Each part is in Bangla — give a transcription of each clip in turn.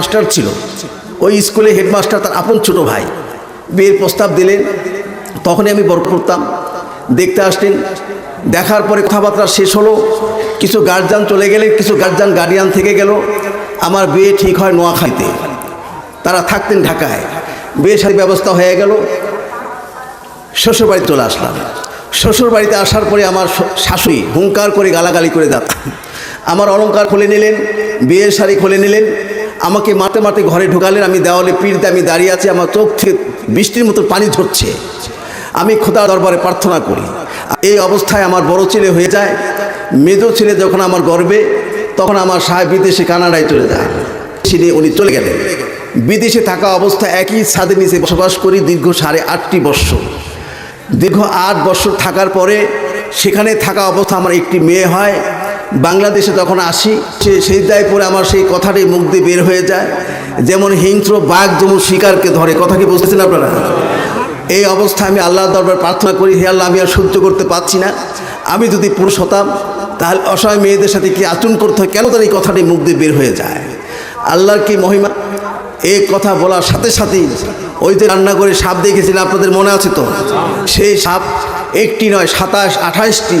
মাস্টার ছিল। ওই স্কুলে হেডমাস্টার তার আপন ছোট ভাই। বিয়ের প্রস্তাব দিলেন। তখনই আমি বর করতাম। দেখতে আসলেন। দেখার পরে কথাবার্তা শেষ হলো। কিছু গার্জিয়ান চলে গেলে কিছু গার্জিয়ান গার্ডিয়ান থেকে গেল। আমার বিয়ে ঠিক হয় নোয়াখালীতে। তারা থাকতেন ঢাকায়। বিয়ে সাথে ব্যবস্থা হয়ে গেল। শ্বশুর বাড়ি চলে আসলাম। শ্বশুর বাড়িতে আসার পরে আমার শাশুড়ি হুঙ্কার করে গালাগালি করে দাঁত আমার অলংকার খুলে নিলেন, বিয়ের শাড়ি খুলে নিলেন। আমাকে মারতে মারতে ঘরে ঢোকালেন, আমি দেওয়ালে পিড়তে আমি দাঁড়িয়ে আছি, আমার চোখ থেকে বৃষ্টির মতো পানি ঝরছে। আমি খোদা দরবারে প্রার্থনা করি। এই অবস্থায় আমার বড় ছেলে হয়ে যায়। মেজো ছেলে যখন আমার গর্বে, তখন আমার সাহেব বিদেশে কানাডায় চলে যায়। সেদিন উনি চলে গেলেন। বিদেশে থাকা অবস্থা একই ছাদের নিচে বসবাস করি দীর্ঘ সাড়ে আটটি বৎসর দীর্ঘ আট বছর থাকার পরে সেখানে থাকা অবস্থা আমার একটি মেয়ে হয়। বাংলাদেশে তখন আসি, সে সেই দায় পরে আমার সেই কথাটি মুখ দিয়ে বের হয়ে যায়। যেমন হিংস্র বাঘ যেমন শিকারকে ধরে, কথা কি বুঝতেছেন আপনারা? এই অবস্থায় আমি আল্লাহ দরবার প্রার্থনা করি, হে আল্লাহ, আমি আর সহ্য করতে পারছি না। আমি যদি পুরুষ হতাম, তাহলে অসহায় মেয়েদের সাথে কি আচরণ করতে হয়? কেন তার এই কথাটি মুখ দিয়ে বের হয়ে যায়? আল্লাহর কি মহিমা? এই কথা বলার সাথে সাথেই ওই যে রান্না করে সাপ দেখেছিলেন আপনাদের মনে আছে তো? সেই সাপ একটি নয়, সাতাশ, আঠাশটি।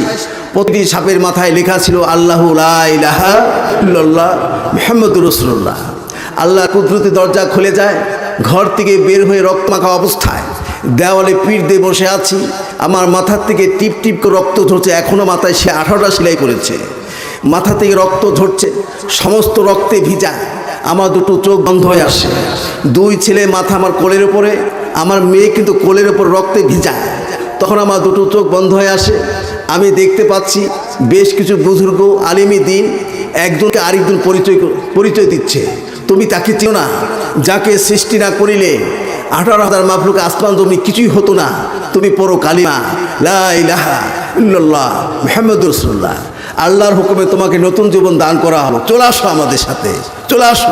প্রতিটি সাপের মাথায় লেখা ছিল, আল্লাহ মোহাম্মদুর রসুল্লাহ আল্লাহ কুদরতি দরজা খুলে যায়, ঘর থেকে বের হয়ে রক্ত মাখা অবস্থায়। দেওয়ালে পিঠ দিয়ে বসে আছি, আমার মাথার থেকে টিপ টিপ করে রক্ত ঝরছে এখনও মাথায় সে আঠারোটা সেলাই করেছে মাথা থেকে রক্ত ঝরছে, সমস্ত রক্তে ভিজা, আমার দুটো চোখ বন্ধ হয়ে আসে দুই ছেলে মাথা আমার কোলের ওপরে আমার মেয়ে কিন্তু কোলের ওপর রক্তে ভিজা। তখন আমার দুটো চোখ বন্ধ হয়ে আসে। আমি দেখতে পাচ্ছি বেশ কিছু বুজুর্গ আলিমি দিন একজনকে আরেকজন পরিচয় পরিচয় দিচ্ছে। তুমি তাকে চিনো না। যাকে সৃষ্টি না করিলে আঠারো হাজার মাফলুক আসমান জমি কিছুই হতো না। তুমি পড়ো কালিমা। লা ইলাহা ইল্লাল্লাহ আল্লাহর হুকুমে তোমাকে নতুন জীবন দান করা হলো চলে আসো আমাদের সাথে। চলে আসো।